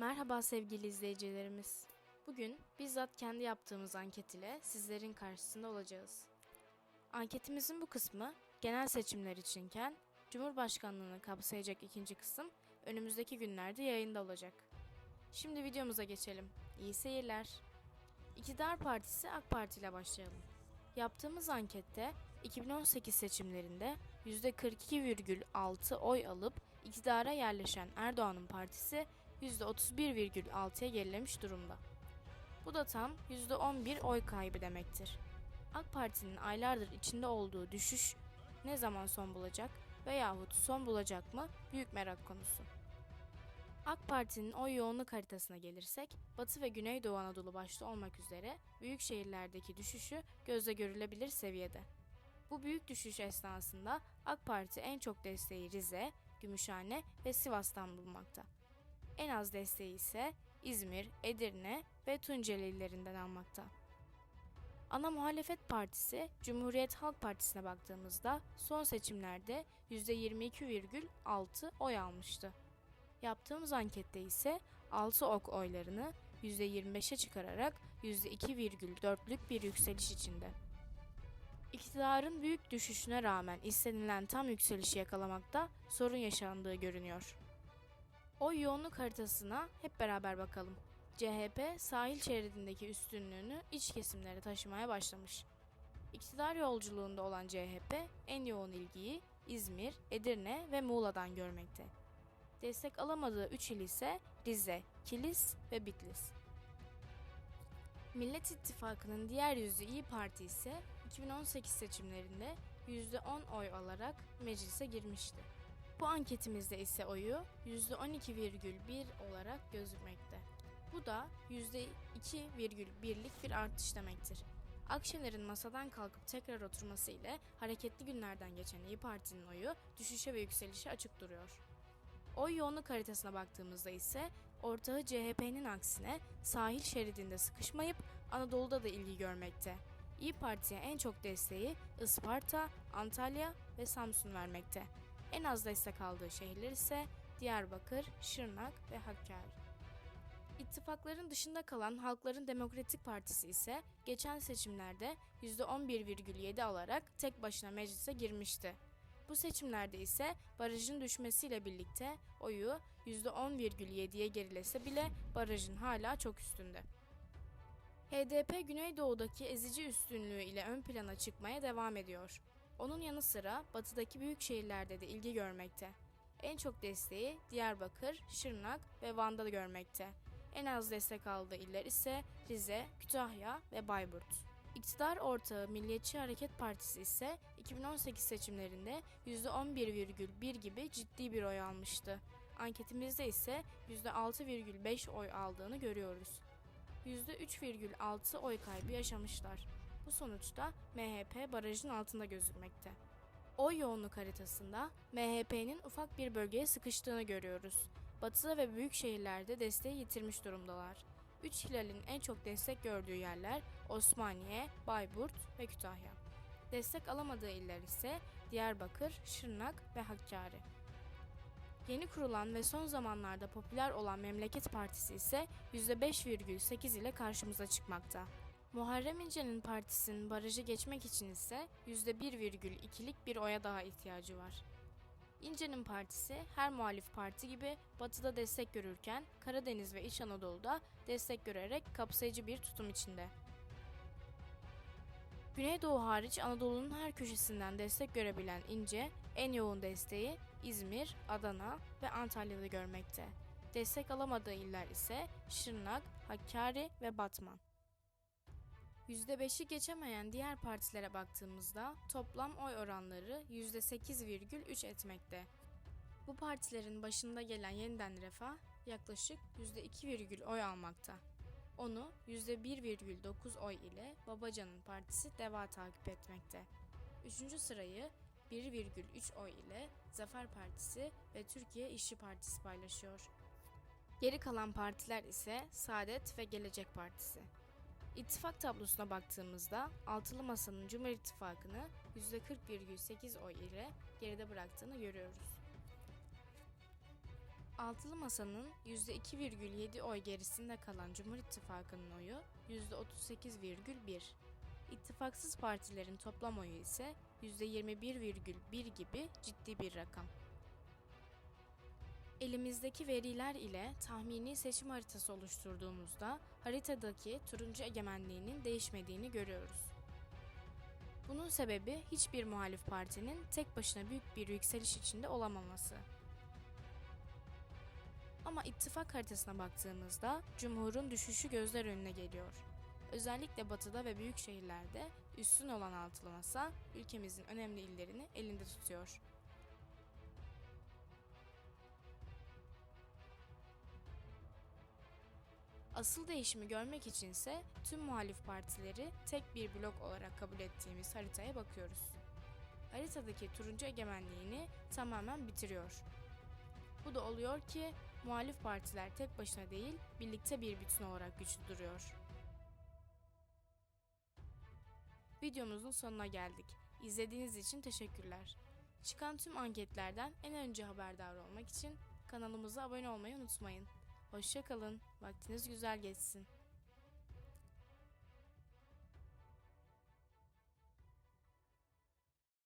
Merhaba sevgili izleyicilerimiz. Bugün bizzat kendi yaptığımız anket ile sizlerin karşısında olacağız. Anketimizin bu kısmı genel seçimler içinken Cumhurbaşkanlığını kapsayacak ikinci kısım önümüzdeki günlerde yayında olacak. Şimdi videomuza geçelim. İyi seyirler. İktidar Partisi AK Parti ile başlayalım. Yaptığımız ankette 2018 seçimlerinde %42,6 oy alıp iktidara yerleşen Erdoğan'ın partisi %31,6'ya gerilemiş durumda. Bu da tam %11 oy kaybı demektir. AK Parti'nin aylardır içinde olduğu düşüş ne zaman son bulacak veyahut son bulacak mı büyük merak konusu. AK Parti'nin oy yoğunluk haritasına gelirsek, Batı ve Güneydoğu Anadolu başta olmak üzere büyük şehirlerdeki düşüşü gözle görülebilir seviyede. Bu büyük düşüş esnasında AK Parti en çok desteği Rize, Gümüşhane ve Sivas'tan bulmakta. En az desteği ise İzmir, Edirne ve Tunceli illerinden almakta. Ana muhalefet partisi Cumhuriyet Halk Partisi'ne baktığımızda son seçimlerde %22,6 oy almıştı. Yaptığımız ankette ise 6 ok oylarını %25'e çıkararak %2,4'lük bir yükseliş içinde. İktidarın büyük düşüşüne rağmen istenilen tam yükselişi yakalamakta sorun yaşandığı görünüyor. Oy yoğunluk haritasına hep beraber bakalım. CHP sahil şeridindeki üstünlüğünü iç kesimlere taşımaya başlamış. İktidar yolculuğunda olan CHP en yoğun ilgiyi İzmir, Edirne ve Muğla'dan görmekte. Destek alamadığı 3 il ise Rize, Kilis ve Bitlis. Millet İttifakı'nın diğer yüzü İyi Parti ise 2018 seçimlerinde %10 oy alarak meclise girmişti. Bu anketimizde ise oyu %12,1 olarak gözükmekte. Bu da %2,1'lik bir artış demektir. Akşener'in masadan kalkıp tekrar oturması ile hareketli günlerden geçen İyi Parti'nin oyu düşüşe ve yükselişe açık duruyor. Oy yoğunluk haritasına baktığımızda ise ortağı CHP'nin aksine sahil şeridinde sıkışmayıp Anadolu'da da ilgi görmekte. İyi Parti'ye en çok desteği Isparta, Antalya ve Samsun vermekte. En az destek aldığı şehirler ise Diyarbakır, Şırnak ve Hakkari. İttifakların dışında kalan Halkların Demokratik Partisi ise geçen seçimlerde %11,7 alarak tek başına meclise girmişti. Bu seçimlerde ise barajın düşmesiyle birlikte oyu %10,7'ye gerilese bile barajın hala çok üstünde. HDP Güneydoğu'daki ezici üstünlüğü ile ön plana çıkmaya devam ediyor. Onun yanı sıra batıdaki büyük şehirlerde de ilgi görmekte. En çok desteği Diyarbakır, Şırnak ve Van'da görmekte. En az destek aldığı iller ise Rize, Kütahya ve Bayburt. İktidar ortağı Milliyetçi Hareket Partisi ise 2018 seçimlerinde %11,1 gibi ciddi bir oy almıştı. Anketimizde ise %6,5 oy aldığını görüyoruz. %3,6 oy kaybı yaşamışlar. Bu sonuçta MHP barajın altında gözükmekte. Oy yoğunluk haritasında MHP'nin ufak bir bölgeye sıkıştığını görüyoruz. Batıda ve büyük şehirlerde desteği yitirmiş durumdalar. Üç hilalin en çok destek gördüğü yerler Osmaniye, Bayburt ve Kütahya. Destek alamadığı iller ise Diyarbakır, Şırnak ve Hakkari. Yeni kurulan ve son zamanlarda popüler olan Memleket Partisi ise %5,8 ile karşımıza çıkmakta. Muharrem İnce'nin partisinin barajı geçmek için ise %1,2'lik bir oya daha ihtiyacı var. İnce'nin partisi her muhalif parti gibi batıda destek görürken Karadeniz ve İç Anadolu'da destek görerek kapsayıcı bir tutum içinde. Güneydoğu hariç Anadolu'nun her köşesinden destek görebilen İnce, en yoğun desteği İzmir, Adana ve Antalya'da görmekte. Destek alamadığı iller ise Şırnak, Hakkari ve Batman. %5'i geçemeyen diğer partilere baktığımızda toplam oy oranları %8,3 etmekte. Bu partilerin başında gelen yeniden refah yaklaşık %2, oy almakta. Onu %1,9 oy ile Babacan'ın partisi DEVA takip etmekte. Üçüncü sırayı 1,3 oy ile Zafer Partisi ve Türkiye İşçi Partisi paylaşıyor. Geri kalan partiler ise Saadet ve Gelecek Partisi. İttifak tablosuna baktığımızda Altılı Masa'nın Cumhur İttifakı'nı %40,8 oy ile geride bıraktığını görüyoruz. Altılı Masa'nın %2,7 oy gerisinde kalan Cumhur İttifakı'nın oyu %38,1. İttifaksız partilerin toplam oyu ise %21,1 gibi ciddi bir rakam. Elimizdeki veriler ile tahmini seçim haritası oluşturduğumuzda haritadaki turuncu egemenliğinin değişmediğini görüyoruz. Bunun sebebi hiçbir muhalif partinin tek başına büyük bir yükseliş içinde olamaması. Ama ittifak haritasına baktığımızda Cumhur'un düşüşü gözler önüne geliyor. Özellikle batıda ve büyük şehirlerde üstün olan altılı masa ülkemizin önemli illerini elinde tutuyor. Asıl değişimi görmek içinse tüm muhalif partileri tek bir blok olarak kabul ettiğimiz haritaya bakıyoruz. Haritadaki turuncu egemenliğini tamamen bitiriyor. Bu da oluyor ki muhalif partiler tek başına değil, birlikte bir bütün olarak güçlü duruyor. Videomuzun sonuna geldik. İzlediğiniz için teşekkürler. Çıkan tüm anketlerden en önce haberdar olmak için kanalımıza abone olmayı unutmayın. Hoşçakalın. Vaktiniz güzel geçsin.